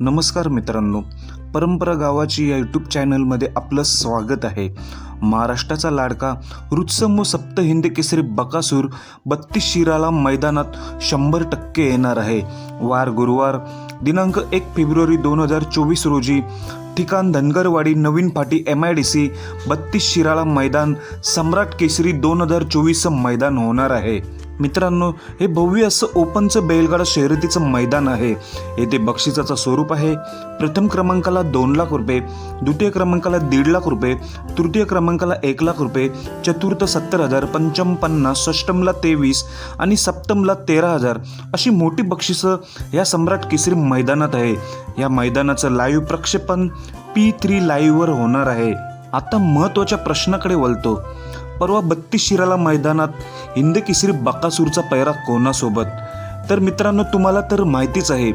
नमस्कार मित्रांनो परंपरा गावाची या यूट्यूब चॅनलमध्ये आपलं स्वागत आहे. महाराष्ट्राचा लाडका रुत्सम व सप्त हिंद केसरी बकासूर बत्तीस शिराला मैदानात शंभर टक्के येणार आहे. वार गुरुवार दिनांक एक फेब्रुवारी दोन हजार चोवीस रोजी ठिकाण धनगरवाडी नवीन फाटी एम आय डी सी बत्तीस शिराला मैदान सम्राट केसरी दोन हजार चोवीसचं मैदान होणार आहे. मित्रांनो हे भव्य असं ओपनचं बैलगाडा शर्यतीचं मैदान आहे. येथे बक्षिसाचं स्वरूप आहे. प्रथम क्रमांकाला दोन लाख रुपये द्वितीय क्रमांकाला दीड लाख रुपये तृतीय क्रमांकाला एक लाख रुपये चतुर्थ सत्तर हजार पंचम पन्नास षष्टमला तेवीस आणि सप्तमला तेरा हजार अशी मोठी बक्षिसं या सम्राट केसरी मैदानात आहे. या मैदानाचं लाईव्ह प्रक्षेपण पी थ्री लाईव्हवर होणार आहे. आता महत्त्वाच्या प्रश्नाकडे वळतो. परवा बत्तीस शिराला मैदानात हिंद केसरी बकासूरचा पैरा कोणासोबत? तर मित्रांनो तुम्हाला तर माहितीच आहे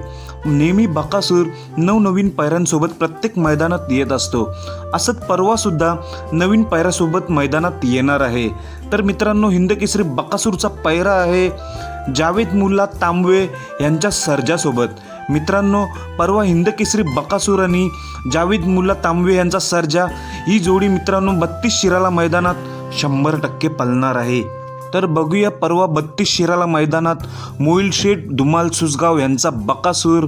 नेहमी बकासूर नवनवीन पैऱ्यांसोबत प्रत्येक मैदानात येत असतो. असंच परवासुद्धा नवीन पैऱ्यासोबत मैदानात येणार आहे. तर मित्रांनो हिंदकेसरी बकासूरचा पैरा आहे जावेद मुल्ला तांबवे यांच्या सर्जासोबत. मित्रांनो परवा हिंदकेसरी बकासूर आणि जावेद मुल्ला तांबवे यांचा सर्जा ही जोडी मित्रांनो बत्तीस शिराला मैदानात शंभर टक्के पलणार आहे. तर बघूया परवा बत्तीस शिराला मैदानात मोईल शेठ धुमाल सुसगाव यांचा बकासूर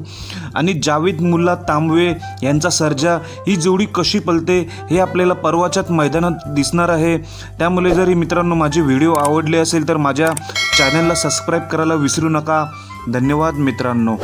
आणि जावेद मुल्ला तांबवे यांचा सर्जा ही जोडी कशी पलते हे आपल्याला परवाच्याच मैदानात दिसणार आहे. त्यामुळे जर मित्रांनो माझे व्हिडिओ आवडले असेल तर माझ्या चॅनलला सबस्क्राईब करायला विसरू नका. धन्यवाद मित्रांनो.